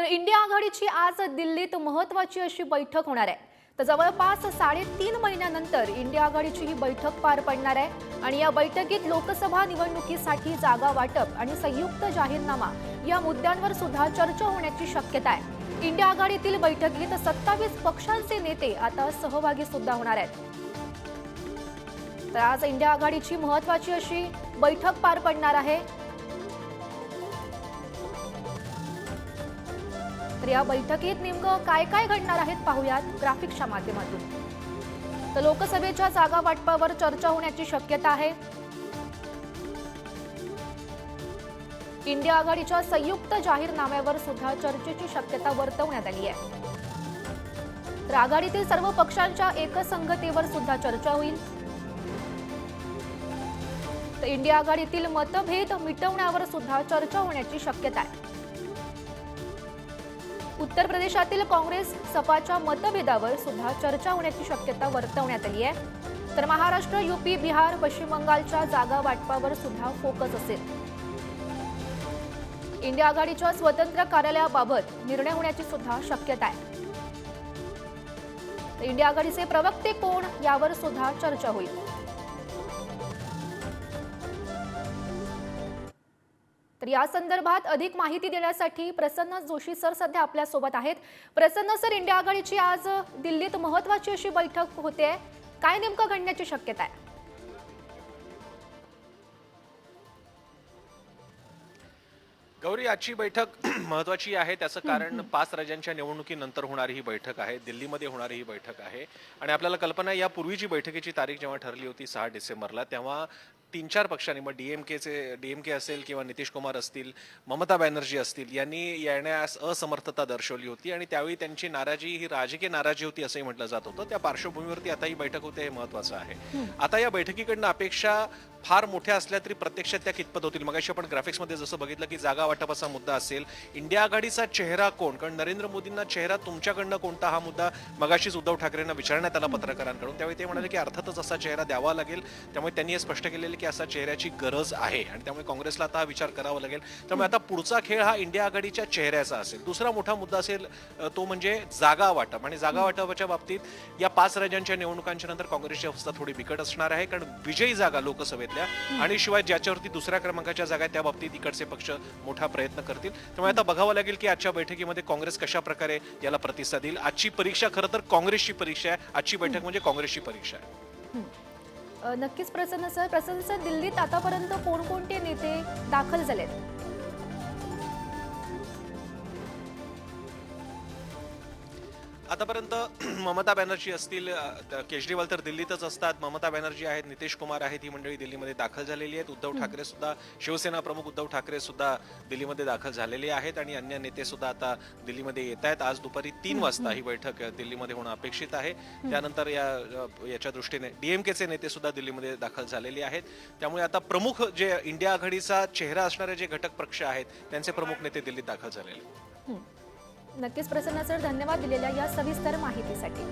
तर इंडिया आघाडीची आज दिल्लीत महत्वाची अशी बैठक होणार आहे. तर जवळपास साडेतीन महिन्यानंतर इंडिया आघाडीची ही बैठक पार पडणार आहे आणि या बैठकीत लोकसभा निवडणुकीसाठी जागा वाटप आणि संयुक्त जाहीरनामा या मुद्द्यांवर सुद्धा चर्चा होण्याची शक्यता आहे. इंडिया आघाडीतील बैठकीत सत्तावीस पक्षांचे नेते आता सहभागी सुद्धा होणार आहेत. तर आज इंडिया आघाडीची महत्वाची अशी बैठक पार पडणार आहे. या बैठकीत नेमकं काय काय घडणार आहेत पाहुयात ग्राफिक्सच्या माध्यमातून. तर लोकसभेच्या जागा वाटपावर चर्चा होण्याची शक्यता आहे. इंडिया आघाडीच्या संयुक्त जाहीरनाम्यावर सुद्धा चर्चेची शक्यता वर्तवण्यात आली आहे. तर आघाडीतील सर्व पक्षांच्या एकसंगतेवर सुद्धा चर्चा होईल. तर इंडिया आघाडीतील मतभेद मिटवण्यावर सुद्धा चर्चा होण्याची शक्यता आहे. उत्तर प्रदेशातील काँग्रेस सपाच्या मतभेदावर सुद्धा चर्चा होण्याची शक्यता वर्तवण्यात आली आहे. तर महाराष्ट्र युपी बिहार पश्चिम बंगालच्या जागा वाटपावर सुद्धा फोकस असेल. इंडिया आघाडीच्या स्वतंत्र कार्यालयाबाबत निर्णय होण्याची सुद्धा शक्यता आहे. इंडिया आघाडीचे प्रवक्ते कोण यावर सुद्धा चर्चा होईल. तर या संदर्भात अधिक माहिती देण्यासाठी प्रसन्न जोशी सर सध्या आपल्यासोबत आहेत. प्रसन्न सर इंडिया आघाडीची आज दिल्लीत महत्वाची अशी बैठक होते. काय नेमकं घडण्याची शक्यता आहे? गौरी आजची बैठक महत्वाची आहे. त्याचं कारण पाच राज्यांच्या निवडणुकीनंतर होणारी ही बैठक आहे. दिल्लीमध्ये होणारी ही बैठक आहे. आणि आपल्याला कल्पना आहे, यापूर्वीची बैठकीची तारीख जेव्हा ठरली होती सहा डिसेंबरला तेव्हा तीन चार पक्षांनी मग डीएमकेचे डीएमके असेल किंवा नितीश कुमार असतील ममता बॅनर्जी असतील यांनी येण्यास असमर्थता दर्शवली होती आणि त्यावेळी त्यांची नाराजी ही राजकीय नाराजी होती असंही म्हटलं जात होतं. त्या पार्श्वभूमीवरती आता ही बैठक होते हे महत्वाचं आहे. आता या बैठकीकडनं अपेक्षा फार मोठ्या असल्या तरी प्रत्यक्षात त्या कितपत होतील? मगाशी आपण ग्राफिक्समध्ये जसं बघितलं की जागा वाटपाचा मुद्दा असेल इंडिया आघाडीचा चेहरा कोण? कारण नरेंद्र मोदींना चेहरा तुमच्याकडनं कोणता हा मुद्दा मगाशीच उद्धव ठाकरेंना विचारण्यात आला पत्रकारांकडून. त्यावेळी ते म्हणाले की अर्थातच असा चेहरा द्यावा लागेल. त्यामुळे त्यांनी हे स्पष्ट केलेले की असा चेहऱ्याची गरज आहे आणि त्यामुळे काँग्रेसला आता हा विचार करावा लागेल. त्यामुळे आता पुढचा खेळ हा इंडिया आघाडीच्या चेहऱ्याचा असेल. दुसरा मोठा मुद्दा असेल तो म्हणजे जागा वाटप. आणि जागा वाटपाच्या बाबतीत या पाच राज्यांच्या निवडणुकांच्या नंतर काँग्रेसची अवस्था थोडी बिकट असणार आहे कारण विजयी जागा लोकसभेतल्या आणि शिवाय ज्याच्यावरती दुसऱ्या क्रमांकाच्या जागा त्या बाबतीत इकडचे पक्ष मोठा प्रयत्न करतील. त्यामुळे आता बघावं लागेल की आजच्या बैठकीमध्ये काँग्रेस कशा प्रकारे याला प्रतिसाद देईल. आजची परीक्षा खरं तर काँग्रेसची परीक्षा आहे. आजची बैठक म्हणजे काँग्रेसची परीक्षा आहे. नक्कीच प्रसन्न सर. प्रसन्न सर दिल्लीत आतापर्यंत कोणकोणते नेते दाखल झालेत? आतापर्यंत ममता बॅनर्जी असतील केजरीवाल तर दिल्लीतच असतात. ममता बॅनर्जी आहेत नितीश कुमार आहेत ही मंडळी दिल्लीमध्ये दाखल झालेली आहेत. उद्धव ठाकरे सुद्धा शिवसेना प्रमुख उद्धव ठाकरे सुद्धा दिल्लीमध्ये दाखल झालेले आहेत आणि अन्य नेते सुद्धा आता दिल्लीमध्ये येत आहेत. आज दुपारी तीन वाजता ही. बैठक दिल्लीमध्ये होणं अपेक्षित आहे. त्यानंतर या याच्या दृष्टीने डीएमकेचे नेते सुद्धा दिल्लीमध्ये दाखल झालेले आहेत. त्यामुळे आता प्रमुख जे इंडिया आघाडीचा चेहरा असणारे जे घटक पक्ष आहेत त्यांचे प्रमुख नेते दिल्लीत दाखल झालेले आहेत. नक्कीच प्रसन्न सर धन्यवाद दिलेल्या या सविस्तर माहितीसाठी.